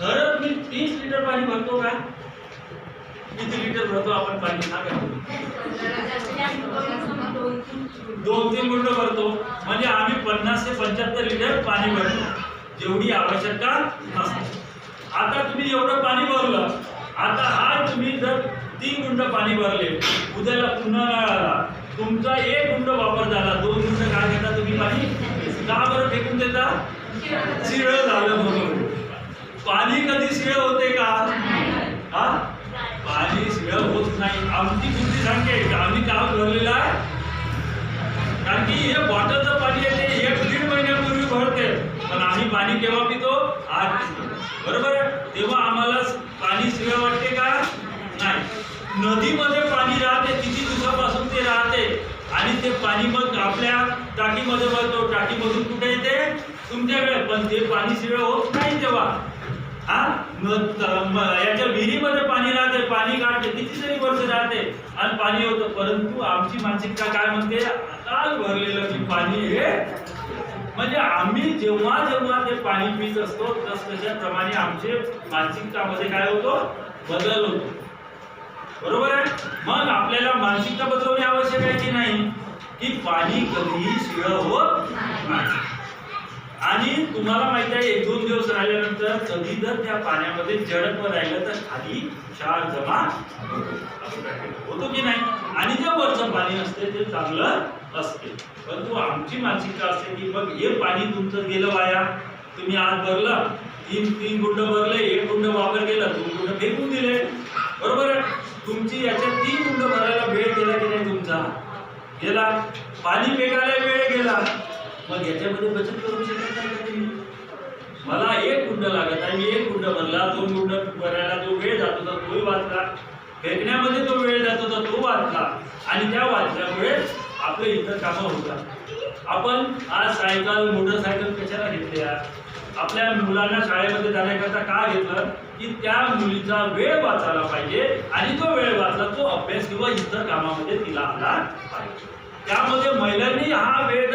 खरंच मी तीस लिटर पाणी भरतो का? किती लिटर भरतो आपण पाणी? सांगा. दोन तीन गुंड भरतो. म्हणजे आम्ही पन्नास ते पंच्याहत्तर लिटर पाणी भरतो. जेवढी आवश्यकता असते. आता तुम्ही एवढं पाणी भरलं. आता हा तुम्ही जर तीन गुंड पाणी भरले उद्याला पुन्हा नळ आला. तुमचा एक गुंड वापर झाला. दोन गुंड काय घेता तुम्ही पाणी? का बरं फेकून देता? शिळ झालं म्हणून. पाणी कधी शिळ होते का? हा? पाणी शिळ होत नाही. आमची बुद्धी सांगते आम्ही काम भरलेलं आहे? कारण की हे बॉटलचं पाणी आहे ते एक दीड महिन्यापूर्वी भरते. पण आम्ही पाणी केव्हा पितो? आज बरोबर आहे? तेव्हा आम्हाला पाणी शिळ वाटते का? नाही. नदीमध्ये पाणी राहते किती दिवसापासून ते राहते. आणि ते पाणी मग आपल्या टाकीमध्ये भरतो टाकीमधून कुठे येते? तुमच्याकडे. पण ते पाणी शिळ होत नाही तेव्हा. हा? याच्या विहिरीमध्ये पाणी राहते पाणी काढते कितीतरी वर्ष राहते. आणि पाणी होतं परंतु आमची मानसिकता काय म्हणते? आता भरलेलं की पाणी हे म्हणजे आम्ही जेव्हा जेव्हा ते पाणी पित असतो तस तशाप्रमाणे आमचे मानसिकतामध्ये काय होतो? बदल होतो. बरोबर आहे? मग आपल्याला मानसिकता बदलवणे आवश्यक आहे की नाही? की पाणी कधीही शिळ होत नाही. तुम्हाला माहीत आहे एक दोन दिवस राहिल्यानंतर कधी जर त्या पाण्यामध्ये जडत्व राहिलं तर खाली क्षार जमा होतो. की नाही? आणि जे वरचं पाणी असते ते चांगलं असते. परंतु आमची मानसिकता असते की मग हे पाणी तुमचं गेलं वाया. तुम्ही आज भरलं. तीन तीन गुंड भरले एक गुंड वापर केला दोन गुंड फेकून दिले. बरोबर आहे? तुमची याच्यात तीन गुंड भरायला वेळ गेला की नाही तुमचा? गेला. पाणी फेकायला वेळ गेला. मग याच्यामध्ये बचत करू शकत नाही का तुम्ही? मला एक गुंड लागत आहे मी एक गुंड बनला दोन गुंड भरायला जो वेळ जात होता तोही वाचला. फेकण्यामध्ये जो वेळ जात होता तो वाचला. आणि त्या वाचल्यामुळे आपले इतर कामं होतात. आपण आज सायकल मोटरसायकल कशाला घेतल्या आपल्या मुलांना शाळेमध्ये जाण्याकरता का घेतलं? की त्या मुलीचा वेळ वाचायला पाहिजे आणि तो वेळ वाचला तो अभ्यास किंवा इतर कामामध्ये तिला आला पाहिजे. त्यामध्ये महिलांनी हा वेळ